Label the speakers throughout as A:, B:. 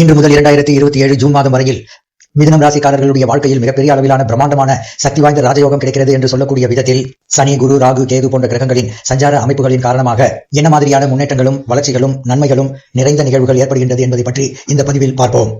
A: இன்று முதல் இரண்டாயிரத்தி இருபத்தி ஏழு ஜூன் மாதம் வரையில் மிதுனம் ராசிக்காரர்களுடைய வாழ்க்கையில் மிகப்பெரிய அளவிலான பிரம்மாண்டமான சக்தி வாய்ந்த ராஜயோகம் கிடைக்கிறது என்று சொல்லக்கூடிய விதத்தில் சனி குரு ராகு கேது போன்ற கிரகங்களின் சஞ்சார அமைப்புகளின் காரணமாக என்ன மாதிரியான முன்னேற்றங்களும் வளர்ச்சிகளும் நன்மைகளும் நிறைந்த நிகழ்வுகள் ஏற்படுகின்றது என்பதை பற்றி இந்த பதிவில் பார்ப்போம்.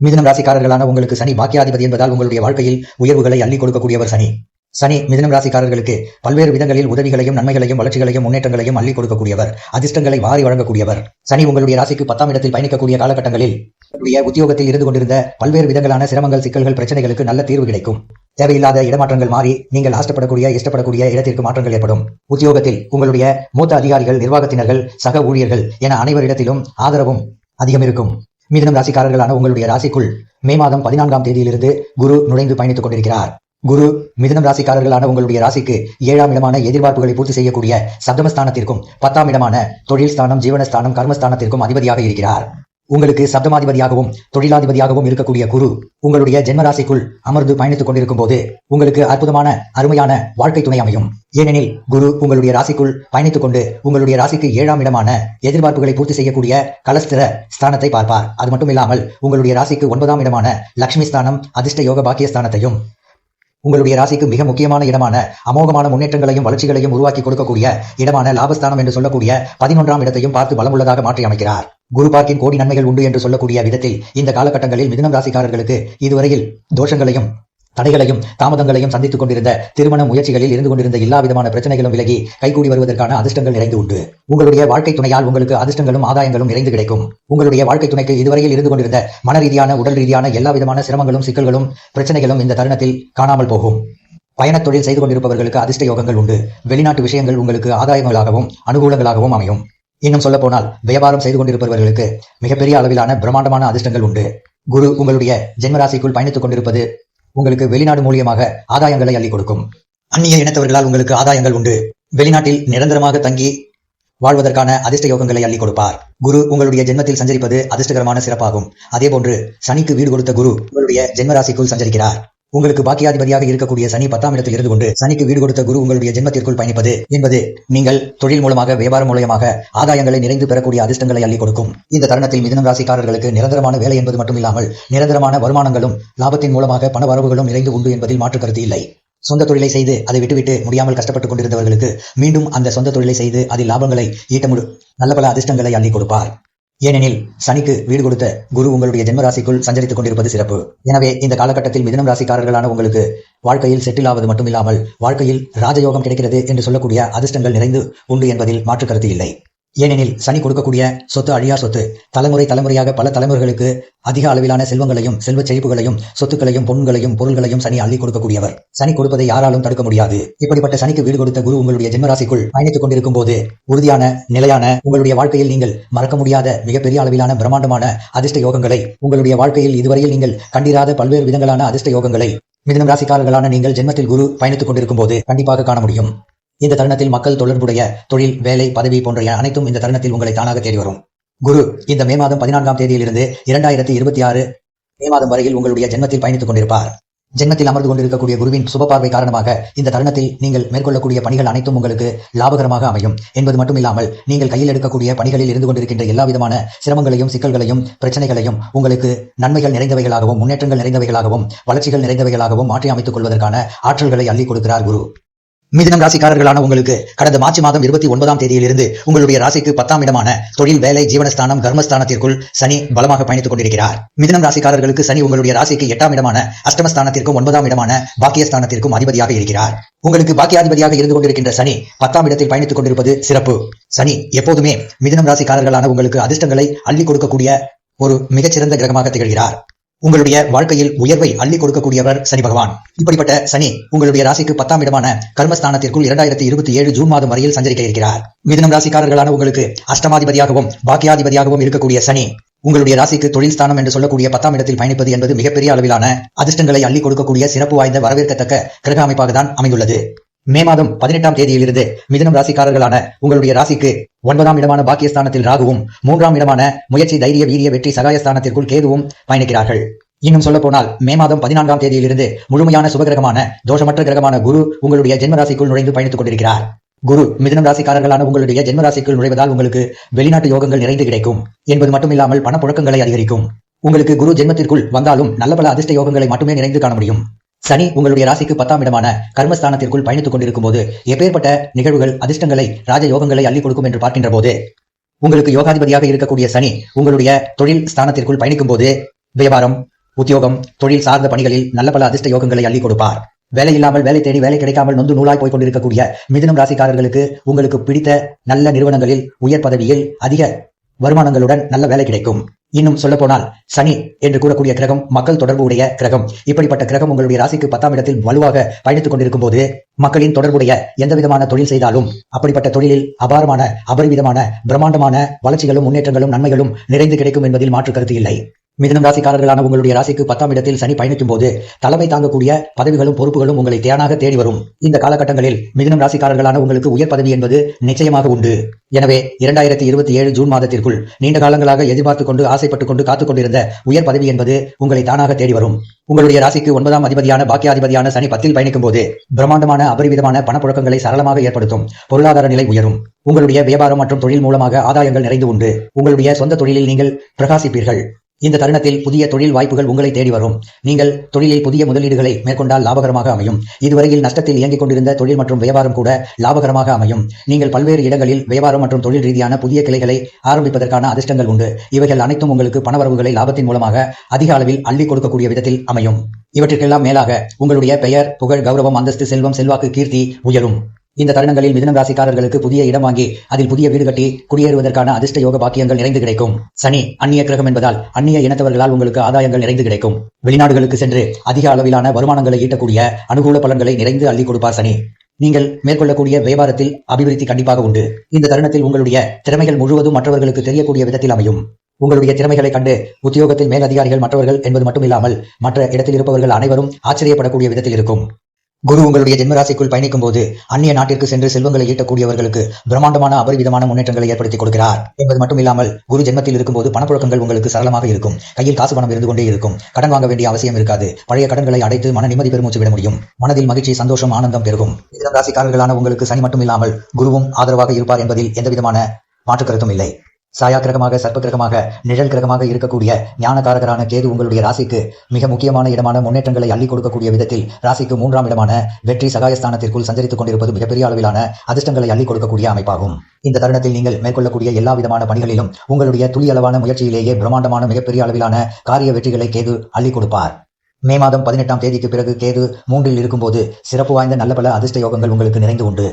A: மிதுனம் ராசிக்காரர்களான உங்களுக்கு சனி பாக்கியாதிபதி என்பதால் உங்களுடைய வாழ்க்கையில் உயர்வுகளை அள்ளி கொடுக்கக்கூடியவர் சனி. சனி மிதனம் ராசிக்காரர்களுக்கு பல்வேறு விதங்களில் உதவிகளையும் நன்மைகளையும் வளர்ச்சிகளையும் முன்னேற்றங்களையும் அள்ளி கொடுக்கக்கூடியவர். அதிர்ஷ்டங்களை வாரி வழங்கக்கூடியவர். சனி உங்களுடைய ராசிக்கு பத்தாம் இடத்தில் பயணிக்கக்கூடிய காலகட்டங்களில் உங்களுடைய உத்தியோகத்தில் இருந்து கொண்டிருந்த பல்வேறு விதங்களான சிரமங்கள் சிக்கல்கள் பிரச்சனைகளுக்கு நல்ல தீர்வு கிடைக்கும். தேவையில்லாத இடமாற்றங்கள் மாறி நீங்கள் ஆஷ்டப்படக்கூடிய இஷ்டப்படக்கூடிய இடத்திற்கு மாற்றங்கள் ஏற்படும். உத்தியோகத்தில் உங்களுடைய மூத்த அதிகாரிகள் நிர்வாகத்தினர்கள் சக ஊழியர்கள் என அனைவரிடத்திலும் ஆதரவும் அதிகம் இருக்கும் மிதுனம் ராசிக்காரர்களான உங்களுடைய ராசிக்குள் மே மாதம் பதினான்காம் தேதியிலிருந்து குரு நுழைந்து பயணித்துக் கொண்டிருக்கிறார். குரு மிதனம் ராசிக்காரர்களான உங்களுடைய ராசிக்கு ஏழாம் இடமான எதிர்பார்ப்புகளை பூர்த்தி செய்யக்கூடிய சப்தமஸ்தானத்திற்கும் பத்தாம் இடமான தொழில் ஸ்தானம் ஜீவனஸ்தானம் கர்மஸ்தானத்திற்கும் அதிபதியாக இருக்கிறார். உங்களுக்கு சப்தமாதிபதியாகவும் தொழிலாதிபதியாகவும் இருக்கக்கூடிய குரு உங்களுடைய ஜென்மராசிக்குள் அமர்ந்து பயணித்துக் கொண்டிருக்கும் போது உங்களுக்கு அற்புதமான அருமையான வாழ்க்கை துணை அமையும். ஏனெனில் குரு உங்களுடைய ராசிக்குள் பயணித்துக் கொண்டு உங்களுடைய ராசிக்கு ஏழாம் இடமான எதிர்பார்ப்புகளை பூர்த்தி செய்யக்கூடிய கலஸ்திர ஸ்தானத்தை பார்ப்பார். அது மட்டும் இல்லாமல் உங்களுடைய ராசிக்கு ஒன்பதாம் இடமான லட்சுமி ஸ்தானம் அதிர்ஷ்ட யோக பாக்கிய ஸ்தானத்தையும் உங்களுடைய ராசிக்கு மிக முக்கியமான இடமான அமோகமான முன்னேற்றங்களையும் வளர்ச்சிகளையும் உருவாக்கி கொடுக்கக்கூடிய இடமான லாபஸ்தானம் என்று சொல்லக்கூடிய பதினொன்றாம் இடத்தையும் பார்த்து பலமுள்ளதாக மாற்றி அமைக்கிறார் குரு பார்க்கின் கோடி நன்மைகள் உண்டு என்று சொல்லக்கூடிய விதத்தில் இந்த காலகட்டங்களில் மிதுனம் ராசிக்காரர்களுக்கு இதுவரையில் தோஷங்களையும் தடைகளையும் தாமதங்களையும் சந்தித்துக் கொண்டிருந்த திருமண முயற்சிகளில் இருந்து கொண்டிருந்த எல்லா விதமான பிரச்சனைகளும் விலகி கைகூடி வருவதற்கான அதிர்ஷ்டங்கள் நிறைந்து உண்டு. உங்களுடைய வாழ்க்கை துணையால் உங்களுக்கு அதிர்ஷ்டங்களும் ஆதாயங்களும் நிறைந்து கிடைக்கும். உங்களுடைய வாழ்க்கை துணைக்கு இதுவரையில் இருந்து கொண்டிருந்த மன ரீதியான உடல் ரீதியான எல்லா விதமான சிரமங்களும் சிக்கல்களும் பிரச்சனைகளும் இந்த தருணத்தில் காணாமல் போகும். பயணத் தொழில் செய்து கொண்டிருப்பவர்களுக்கு அதிர்ஷ்ட யோகங்கள் உண்டு. வெளிநாட்டு விஷயங்கள் உங்களுக்கு ஆதாயங்களாகவும் அனுகூலங்களாகவும் அமையும். இன்னும் சொல்ல போனால் வியாபாரம் செய்து கொண்டிருப்பவர்களுக்கு மிகப்பெரிய அளவிலான பிரம்மாண்டமான அதிர்ஷ்டங்கள் உண்டு. குரு உங்களுடைய ஜென்மராசிக்குள் பயணித்துக் கொண்டிருப்பது உங்களுக்கு வெளிநாடு மூலியமாக ஆதாயங்களை அள்ளி கொடுக்கும். அந்நிய இனத்தவர்களால் உங்களுக்கு ஆதாயங்கள் உண்டு. வெளிநாட்டில் நிரந்தரமாக தங்கி வாழ்வதற்கான அதிர்ஷ்ட யோகங்களை அள்ளி கொடுப்பார். குரு உங்களுடைய ஜென்மத்தில் சஞ்சரிப்பது அதிர்ஷ்டகரமான சிறப்பாகும். அதேபோன்று சனிக்கு வீடு கொடுத்த குரு உங்களுடைய ஜென்மராசிக்குள் சஞ்சரிக்கிறார். உங்களுக்கு பாக்கியாதிபதியாக இருக்கக்கூடிய சனி பத்தாம் இடத்தில் இருந்து கொண்டு சனிக்கு வீடு கொடுத்த குரு உங்களுடைய ஜென்மத்திற்குள் பயணிப்பது என்பது நீங்கள் தொழில் மூலமாக வியாபாரம் மூலமாக ஆதாயங்களை நிறைந்து பெறக்கூடிய அதிர்ஷ்டங்களை அள்ளி கொடுக்கும். இந்த தருணத்தில் மிதனம் ராசிக்காரர்களுக்கு நிரந்தரமான வேலை என்பது மட்டுமில்லாமல் நிரந்தரமான வருமானங்களும் லாபத்தின் மூலமாக பண வரவுகளும் நிறைந்து உண்டு என்பதில் மாற்று கருத்து இல்லை. சொந்த தொழிலை செய்து அதை விட்டுவிட்டு முடியாமல் கஷ்டப்பட்டுக் கொண்டிருந்தவர்களுக்கு மீண்டும் அந்த சொந்த தொழிலை செய்து அதில் லாபங்களை ஈட்ட முடி நல்ல பல அதிர்ஷ்டங்களை அள்ளி கொடுப்பார். ஏனெனில் சனிக்கு வீடு கொடுத்த குரு உங்களுடைய ஜென்ம ராசிக்குள் சஞ்சரித்துக் கொண்டிருப்பது சிறப்பு. எனவே இந்த காலகட்டத்தில் மிதனம் ராசிக்காரர்களான உங்களுக்கு வாழ்க்கையில் செட்டில் ஆவது மட்டுமில்லாமல் வாழ்க்கையில் ராஜயோகம் கிடைக்கிறது என்று சொல்லக்கூடிய அதிர்ஷ்டங்கள் நிறைந்து உண்டு என்பதில் மாற்று கருத்து இல்லை. ஏனெனில் சனி கொடுக்கக்கூடிய சொத்து அழியா சொத்து. தலைமுறை தலைமுறையாக பல தலைமுறைகளுக்கு அதிக அளவிலான செல்வங்களையும் செல்வச் செழிப்புகளையும் சொத்துக்களையும் பொருள்களையும் பொருள்களையும் சனி அள்ளி கொடுக்கக்கூடியவர். சனி கொடுப்பதை யாராலும் தடுக்க முடியாது. இப்படிப்பட்ட சனிக்கு வீடு கொடுத்த குரு உங்களுடைய ஜென்மராசிக்குள் பயணித்துக் கொண்டிருக்கும் போது உறுதியான நிலையான உங்களுடைய வாழ்க்கையில் நீங்கள் மறக்க முடியாத மிகப்பெரிய அளவிலான பிரம்மாண்டமான அதிர்ஷ்ட யோகங்களை உங்களுடைய வாழ்க்கையில் இதுவரையில் நீங்கள் கண்டிராத பல்வேறு விதங்களான அதிர்ஷ்ட யோகங்களை மிதனம் ராசிக்காரர்களான நீங்கள் ஜென்மத்தில் குரு பயணித்துக் கொண்டிருக்கும் போது கண்டிப்பாக காண முடியும். இந்த தருணத்தில் மக்கள் தொடர்புடைய தொழில் வேலை பதவி போன்ற அனைத்தும் இந்த தருணத்தில் உங்களை தானாக தேடி வரும். குரு இந்த மே மாதம் பதினான்காம் தேதியிலிருந்து இரண்டாயிரத்தி இருபத்தி ஆறு மே மாதம் வரையில் உங்களுடைய ஜென்மத்தில் பயணித்துக் கொண்டிருப்பார். ஜென்மத்தில் அமர்ந்து கொண்டிருக்கக்கூடிய குருவின் சுப பார்வை காரணமாக இந்த தருணத்தில் நீங்கள் மேற்கொள்ளக்கூடிய பணிகள் அனைத்தும் உங்களுக்கு லாபகரமாக அமையும். என்பது மட்டுமில்லாமல் நீங்கள் கையில் எடுக்கக்கூடிய பணிகளில் இருந்து கொண்டிருக்கின்ற எல்லா விதமான சிரமங்களையும் சிக்கல்களையும் பிரச்சனைகளையும் உங்களுக்கு நன்மைகள் நிறைந்தவைகளாகவும் முன்னேற்றங்கள் நிறைந்தவைகளாகவும் வளர்ச்சிகள் நிறைந்தவைகளாகவும் மாற்றி அமைத்துக் கொள்வதற்கான ஆற்றல்களை அள்ளி கொடுக்கிறார் குரு. மிதுனம் ராசிக்காரர்களான உங்களுக்கு கடந்த மார்ச் மாதம் இருபத்தி ஒன்பதாம் தேதியிலிருந்து உங்களுடைய ராசிக்கு பத்தாம் இடமான தொழில் வேலை ஜீவனஸ்தானம் கர்மஸ்தானத்திற்குள் சனி பலமாக பயணித்துக் கொண்டிருக்கிறார். மிதுனம் ராசிக்காரர்களுக்கு சனி உங்களுடைய ராசிக்கு எட்டாம் இடமான அஷ்டமஸ்தானத்திற்கும் ஒன்பதாம் இடமான பாக்கியஸ்தானத்திற்கும் அதிபதியாக இருக்கிறார். உங்களுக்கு பாக்கியாதிபதியாக இருந்து கொண்டிருக்கின்ற சனி பத்தாம் இடத்தில் பயணித்துக் கொண்டிருப்பது சிறப்பு. சனி எப்போதுமே மிதுனம் ராசிக்காரர்களான உங்களுக்கு அதிர்ஷ்டங்களை அள்ளி கொடுக்கக்கூடிய ஒரு மிகச்சிறந்த கிரகமாக திகழ்கிறார். உங்களுடைய வாழ்க்கையில் உயர்வை அள்ளி கொடுக்கக்கூடியவர் சனி பகவான். இப்படிப்பட்ட சனி உங்களுடைய ராசிக்கு பத்தாம் இடமான கர்மஸ்தானத்திற்குள் இரண்டாயிரத்தி இருபத்தி ஏழு ஜூன் மாதம் வரையில் சஞ்சரிக்க இருக்கிறார். மிதனம் ராசிக்காரர்களான உங்களுக்கு அஷ்டமாதிபதியாகவும் பாக்கியாதிபதியாகவும் இருக்கக்கூடிய சனி உங்களுடைய ராசிக்கு தொழில் ஸ்தானம் என்று சொல்லக்கூடிய பத்தாம் இடத்தில் பயணிப்பது என்பது மிகப்பெரிய அளவிலான அதிர்ஷ்டங்களை அள்ளி கொடுக்கக்கூடிய சிறப்பு வாய்ந்த வரவேற்கத்தக்க கிரக அமைப்பாக தான் அமைந்துள்ளது. மே மாதம் பதினெட்டாம் தேதியிலிருந்து மிதனம் ராசிக்காரர்களான உங்களுடைய ராசிக்கு ஒன்பதாம் இடமான பாக்கியஸ்தானத்தில் ராகுவும் மூன்றாம் இடமான முயற்சி தைரிய வீரிய வெற்றி சகாயஸ்தானத்திற்குள் கேதுவும் பயணிக்கிறார்கள். இன்னும் சொல்ல போனால் மே மாதம் பதினான்காம் தேதியிலிருந்து முழுமையான சுபகிரகமான தோஷமற்ற கிரகமான குரு உங்களுடைய ஜென்ம ராசிக்குள் நுழைந்து பயணித்துக் கொண்டிருக்கிறார். குரு மிதனம் ராசிக்காரர்களான உங்களுடைய ஜென்ம ராசிக்குள் நுழைவதால் உங்களுக்கு வெளிநாட்டு யோகங்கள் நிறைந்து கிடைக்கும். என்பது மட்டுமில்லாமல் பணப்புழக்கங்களை அதிகரிக்கும். உங்களுக்கு குரு ஜென்மத்திற்குள் வந்தாலும் நல்ல பல அதிர்ஷ்ட யோகங்களை மட்டுமே நிறைந்து காண முடியும். சனி உங்களுடைய ராசிக்கு பத்தாம் இடமான கர்மஸ்தானத்திற்குள் பயணித்துக் கொண்டிருக்கும் போது எப்பேற்பட்ட நிகழ்வுகள் அதிர்ஷ்டங்களை ராஜ யோகங்களை அள்ளி கொடுக்கும் என்று பார்க்கின்ற போது உங்களுக்கு யோகாதிபதியாக இருக்கக்கூடிய சனி உங்களுடைய தொழில் ஸ்தானத்திற்குள் பயணிக்கும் போது வியாபாரம் உத்தியோகம் தொழில் சார்ந்த பணிகளில் நல்ல பல அதிர்ஷ்ட யோகங்களை அள்ளி கொடுப்பார். வேலை இல்லாமல் வேலை தேடி வேலை கிடைக்காமல் நொந்து நூலாய் போய் கொண்டிருக்கக்கூடிய மிதனம் ராசிக்காரர்களுக்கு உங்களுக்கு பிடித்த நல்ல நிறுவனங்களில் உயர் பதவியில் அதிக வருமானங்களுடன் நல்ல வேலை கிடைக்கும். இன்னும் சொல்ல போனால் சனி என்று கூறக்கூடிய கிரகம் மக்கள் தொடர்பு உடைய கிரகம். இப்படிப்பட்ட கிரகம் உங்களுடைய ராசிக்கு பத்தாம் இடத்தில் வலுவாக பயணித்துக் கொண்டிருக்கும் போது மக்களின் தொடர்புடைய எந்த விதமான தொழில் செய்தாலும் அப்படிப்பட்ட தொழிலில் அபாரமான அபரிமிதமான பிரம்மாண்டமான வளர்ச்சிகளும் முன்னேற்றங்களும் நன்மைகளும் நிறைந்து கிடைக்கும் என்பதில் மாற்று கருத்து இல்லை. மிதனம் ராசிக்காரர்களான உங்களுடைய ராசிக்கு பத்தாம் இடத்தில் சனி பயணிக்கும் போது தலைமை தாங்கக்கூடிய பதவிகளும் பொறுப்புகளும் உங்களை தேனாக தேடி வரும். இந்த காலகட்டங்களில் மிதனம் ராசிக்காரர்களான உங்களுக்கு உயர் பதவி என்பது நிச்சயமாக உண்டு. எனவே இரண்டாயிரத்தி இருபத்தி ஏழு ஜூன் மாதத்திற்குள் நீண்ட காலங்களாக எதிர்பார்த்துக் கொண்டு ஆசைப்பட்டுக் கொண்டு காத்துக் கொண்டிருந்த உயர் பதவி என்பது உங்களை தானாக தேடி வரும். உங்களுடைய ராசிக்கு ஒன்பதாம் அதிபதியான பாக்கியாதிபதியான சனி பத்தில் பயணிக்கும் போது பிரம்மாண்டமான அபரிவிதமான பணப்புழக்கங்களை சரளமாக ஏற்படுத்தும். பொருளாதார நிலை உயரும். உங்களுடைய வியாபாரம் மற்றும் தொழில் மூலமாக ஆதாயங்கள் நிறைந்து உண்டு. உங்களுடைய சொந்த தொழிலில் நீங்கள் பிரகாசிப்பீர்கள். இந்த தருணத்தில் புதிய தொழில் வாய்ப்புகள் உங்களை தேடி வரும். நீங்கள் தொழிலில் புதிய முதலீடுகளை மேற்கொண்டால் லாபகரமாக அமையும். இதுவரையில் நஷ்டத்தில் இயங்கிக் கொண்டிருந்த தொழில் மற்றும் வியாபாரம் கூட லாபகரமாக அமையும். நீங்கள் பல்வேறு இடங்களில் வியாபாரம் மற்றும் தொழில் ரீதியான புதிய கிளைகளை ஆரம்பிப்பதற்கான அதிர்ஷ்டங்கள் உண்டு. இவைகள் அனைத்தும் உங்களுக்கு பணவரவுகளை லாபத்தின் மூலமாக அதிக அளவில் அள்ளி கொடுக்கக்கூடிய விதத்தில் அமையும். இவற்றிற்கெல்லாம் மேலாக உங்களுடைய பெயர் புகழ் கௌரவம் அந்தஸ்து செல்வம் செல்வாக்கு கீர்த்தி உயரும். இந்த தருணங்களில் மிதனம் ராசிக்காரர்களுக்கு புதிய இடம் வாங்கி அதில் புதிய வீடு கட்டி குடியேறுவதற்கான அதிர்ஷ்ட யோக பாக்கியங்கள் நிறைந்து கிடைக்கும். சனி அந்நிய கிரகம் என்பதால் அந்நிய இனத்தவர்களால் உங்களுக்கு ஆதாயங்கள் நிறைந்து கிடைக்கும். வெளிநாடுகளுக்கு சென்று அதிக அளவிலான வருமானங்களை ஈட்டக்கூடிய அனுகூல பலன்களை நிறைந்து அள்ளி கொடுப்பார் சனி. நீங்கள் மேற்கொள்ளக்கூடிய வியாபாரத்தில் அபிவிருத்தி கண்டிப்பாக உண்டு. இந்த தருணத்தில் உங்களுடைய திறமைகள் முழுவதும் மற்றவர்களுக்கு தெரியக்கூடிய விதத்தில் அமையும். உங்களுடைய திறமைகளை கண்டு உத்தியோகத்தில் மேலதிகாரிகள் மற்றவர்கள் என்பது மட்டுமில்லாமல் மற்ற இடத்தில் இருப்பவர்கள் அனைவரும் ஆச்சரியப்படக்கூடிய விதத்தில் இருக்கும். குரு உங்களுடைய ஜென்மராசிக்குள் பயணிக்கும் போது அந்நிய நாட்டிற்கு சென்று செல்வங்களை ஈட்டக்கூடியவர்களுக்கு பிரம்மாண்டமான அபரிவிதமான முன்னேற்றங்களை ஏற்படுத்தி கொடுக்கிறார். என்பது மட்டும் இல்லாமல் குரு ஜென்மத்தில் இருக்கும்போது பணப்புழக்கங்கள் உங்களுக்கு சரளமாக இருக்கும். கையில் காசு பணம் இருந்து கொண்டே இருக்கும். கடன் வாங்க வேண்டிய அவசியம் இருக்காது. பழைய கடன்களை அடைத்து மன நிம்மதி பெருமூச்சு விட முடியும். மனதில் மகிழ்ச்சி சந்தோஷம் ஆனந்தம் பெருகும். இதன் ராசிக்காரர்களான உங்களுக்கு சனி மட்டும் இல்லாமல் குருவும் ஆதரவாக இருப்பார் என்பதில் எந்தவிதமான மாற்று கருத்தும் இல்லை. சாயா கிரகமாக சர்ப்ப கிரகமாக நிழல் கிரகமாக இருக்கக்கூடிய ஞானகாரகரான கேது உங்களுடைய ராசிக்கு மிக முக்கியமான இடமான முன்னேற்றங்களை அள்ளி கொடுக்கக்கூடிய விதத்தில் ராசிக்கு மூன்றாம் இடமான வெற்றி சகாயஸ்தானத்திற்குள் சஞ்சரித்துக் கொண்டிருப்பது மிகப்பெரிய அளவிலான அதிர்ஷ்டங்களை அள்ளி கொடுக்கக்கூடிய அமைப்பாகும். இந்த தருணத்தில் நீங்கள் மேற்கொள்ளக்கூடிய எல்லா விதமான பணிகளிலும் உங்களுடைய துளி அளவான முயற்சியிலேயே பிரம்மாண்டமான மிகப்பெரிய அளவிலான காரிய வெற்றிகளை கேது அள்ளி கொடுப்பார். மே மாதம் பதினெட்டாம் தேதிக்கு பிறகு கேது மூன்றில் இருக்கும்போது சிறப்பு வாய்ந்த நல்ல பல அதிர்ஷ்ட யோகங்கள் உங்களுக்கு நிறைந்து உண்டு.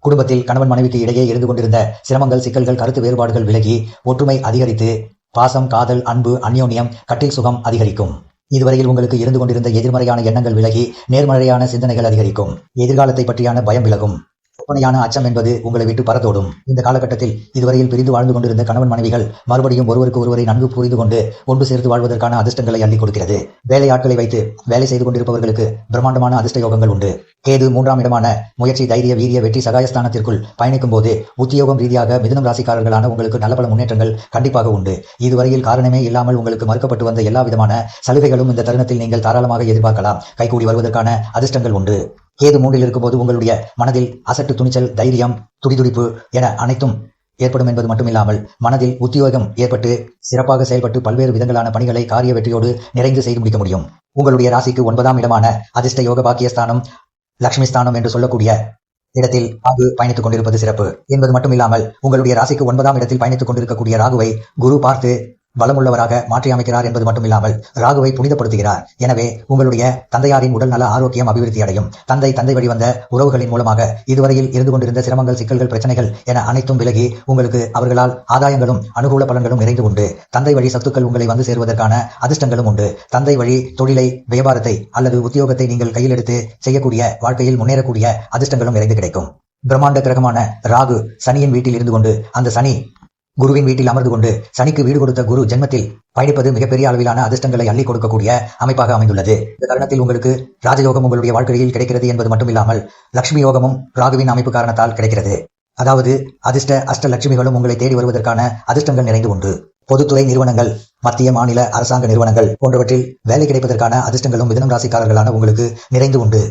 A: குடும்பத்தில் கணவன் மனைவிக்கு இடையே இருந்து கொண்டிருந்த சிரமங்கள் சிக்கல்கள் கருத்து வேறுபாடுகள் விலகி ஒற்றுமை அதிகரித்து பாசம் காதல் அன்பு அந்யோன்யம் கட்டில் சுகம் அதிகரிக்கும். இதுவரையில் உங்களுக்கு இருந்து கொண்டிருந்த எதிர்மறையான எண்ணங்கள் விலகி நேர்மறையான சிந்தனைகள் அதிகரிக்கும். எதிர்காலத்தை பற்றியான பயம் விலகும். கற்பனையான அச்சம் என்பது உங்களை விட்டு பறந்தோடும் இந்த காலகட்டத்தில் இதுவரையில் பிரிந்து வாழ்ந்து கொண்டிருந்த கணவன் மனைவிகள் மறுபடியும் ஒருவருக்கு ஒருவரை நன்கு புரிந்து கொண்டு ஒன்று சேர்த்து வாழ்வதற்கான அதிர்ஷ்டங்களை அள்ளி கொடுக்கிறது. வேலையாட்களை வைத்து வேலை செய்து கொண்டிருப்பவர்களுக்கு பிரம்மாண்டமான அதிர்ஷ்ட யோகங்கள் உண்டு. கேது மூன்றாம் இடமான முயற்சி தைரிய வீரிய வெற்றி சகாயஸ்தானத்திற்குள் பயணிக்கும் போது உத்தியோகம் ரீதியாக மிதுனம் ராசிக்காரர்களான உங்களுக்கு நல்ல பல முன்னேற்றங்கள் கண்டிப்பாக உண்டு. இதுவரையில் காரணமே இல்லாமல் உங்களுக்கு மறுக்கப்பட்டு வந்த எல்லா விதமான சலுகைகளும் இந்த தருணத்தில் நீங்கள் தாராளமாக எதிர்பார்க்கலாம். கைகூடி வருவதற்கான அதிர்ஷ்டங்கள் உண்டு. கேது மூன்றில் இருக்கும்போது உங்களுடைய மனதில் அசட்டு துணிச்சல் தைரியம் துடிதுடிப்பு என அனைத்தும் ஏற்படும் என்பது மட்டுமில்லாமல் மனதில் உத்தியோகம் ஏற்பட்டு சிறப்பாக செயல்பட்டு பல்வேறு விதங்களான பணிகளை காரிய வெற்றியோடு நிறைந்து செய்து முடிக்க முடியும். உங்களுடைய ராசிக்கு ஒன்பதாம் இடமான அதிர்ஷ்ட யோக பாக்கியஸ்தானம் லக்ஷ்மி ஸ்தானம் என்று சொல்லக்கூடிய இடத்தில் ராகு பயணித்துக் கொண்டிருப்பது சிறப்பு. என்பது மட்டுமில்லாமல் உங்களுடைய ராசிக்கு ஒன்பதாம் இடத்தில் பயணித்துக் கொண்டிருக்கக்கூடிய ராகுவை குரு பார்த்து பலமுள்ளவராக மாற்றி அமைக்கிறார் என்பது மட்டுமில்லாமல் ராகுவை புனிதப்படுத்துகிறார். எனவே உங்களுடைய தந்தையாரின் உடல் நல ஆரோக்கியம் அபிவிருத்தி அடையும். தந்தை தந்தை வழி வந்த உறவுகளின் மூலமாக இதுவரையில் இருந்து கொண்டிருந்த சிரமங்கள் சிக்கல்கள் பிரச்சனைகள் என அனைத்தும் விலகி உங்களுக்கு அவர்களால் ஆதாயங்களும் அனுகூல பலன்களும் நிறைந்து உண்டு. தந்தை வழி சத்துக்கள் உங்களை வந்து சேருவதற்கான அதிர்ஷ்டங்களும் உண்டு. தந்தை வழி தொழிலை வியாபாரத்தை அல்லது உத்தியோகத்தை நீங்கள் கையில் எடுத்து செய்யக்கூடிய வாழ்க்கையில் முன்னேறக்கூடிய அதிர்ஷ்டங்களும் நிறைந்து கிடைக்கும். பிரம்மாண்ட கிரகமான ராகு சனியின் வீட்டில் இருந்து கொண்டு அந்த சனி குருவின் வீட்டில் அமர்ந்து கொண்டு சனிக்கு வீடு கொடுத்த குரு ஜென்மத்தில் பயணிப்பது மிகப்பெரிய அளவிலான அதிர்ஷ்டங்களை அள்ளி கொடுக்கக்கூடிய அமைப்பாக அமைந்துள்ளது. இந்த தருணத்தில் உங்களுக்கு ராஜயோகம் உங்களுடைய வாழ்க்கையில் கிடைக்கிறது என்பது மட்டுமில்லாமல் லட்சுமி யோகமும் ராகுவின் அமைப்பு காரணத்தால் கிடைக்கிறது. அதாவது அதிர்ஷ்ட அஷ்ட லட்சுமிகளும் உங்களை தேடி வருவதற்கான அதிர்ஷ்டங்கள் நிறைந்து உண்டு. பொதுத்துறை நிறுவனங்கள் மத்திய மாநில அரசாங்க நிறுவனங்கள் போன்றவற்றில் வேலை கிடைப்பதற்கான அதிர்ஷ்டங்களும் மிதனம் ராசிக்காரர்களான உங்களுக்கு நிறைந்து உண்டு.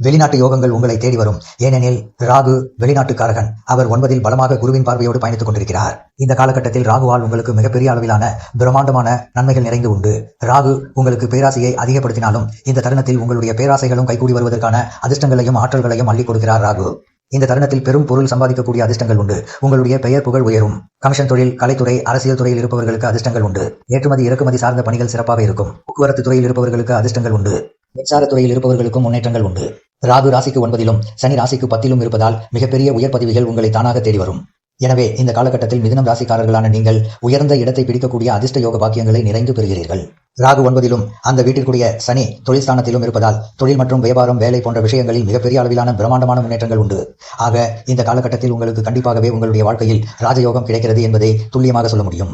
A: வெளிநாட்டு யோகங்கள் உங்களை தேடி வரும். ஏனெனில் ராகு வெளிநாட்டுக்காரகன். அவர் ஒன்பதில் பலமாக குருவின் பார்வையோடு பயணித்துக் கொண்டிருக்கிறார். இந்த காலகட்டத்தில் ராகுவால் உங்களுக்கு மிகப்பெரிய அளவிலான பிரம்மாண்டமான நன்மைகள் நிறைந்து உண்டு. ராகு உங்களுக்கு பேராசையை அதிகப்படுத்தினாலும் இந்த தருணத்தில் உங்களுடைய பேராசைகளும் கைகூடி வருவதற்கான அதிர்ஷ்டங்களையும் ஆற்றல்களையும் அள்ளி கொடுக்கிறார் ராகு. இந்த தருணத்தில் பெரும் பொருள் சம்பாதிக்கக்கூடிய அதிர்ஷ்டங்கள் உண்டு. உங்களுடைய பெயர் புகழ் உயரும். கமிஷன் தொழில் கலைத்துறை அரசியல் துறையில் இருப்பவர்களுக்கு அதிர்ஷ்டங்கள் உண்டு. ஏற்றுமதி இறக்குமதி சார்ந்த பணிகள் சிறப்பாக இருக்கும். போக்குவரத்து துறையில் இருப்பவர்களுக்கு அதிர்ஷ்டங்கள் உண்டு. மின்சாரத் துறையில் இருப்பவர்களுக்கும் முன்னேற்றங்கள் உண்டு. ராகு ராசிக்கு ஒன்பதிலும் சனி ராசிக்கு பத்திலும் இருப்பதால் மிகப்பெரிய உயர் பதவிகள் உங்களை தானாக தேடி வரும். எனவே இந்த காலகட்டத்தில் மிதுனம் ராசிக்காரர்களான நீங்கள் உயர்ந்த இடத்தை பிடிக்கக்கூடிய அதிர்ஷ்ட யோக பாக்கியங்களை நிறைந்து பெறுகிறீர்கள். ராகு ஒன்பதிலும் அந்த வீட்டிற்குரிய சனி தொழில்ஸ்தானத்திலும் இருப்பதால் தொழில் மற்றும் வியாபாரம் வேலை போன்ற விஷயங்களில் மிகப்பெரிய அளவிலான பிரம்மாண்டமான முன்னேற்றங்கள் உண்டு. ஆக இந்த காலகட்டத்தில் உங்களுக்கு கண்டிப்பாகவே உங்களுடைய வாழ்க்கையில் ராஜயோகம் கிடைக்கிறது என்பதை துல்லியமாக சொல்ல முடியும்.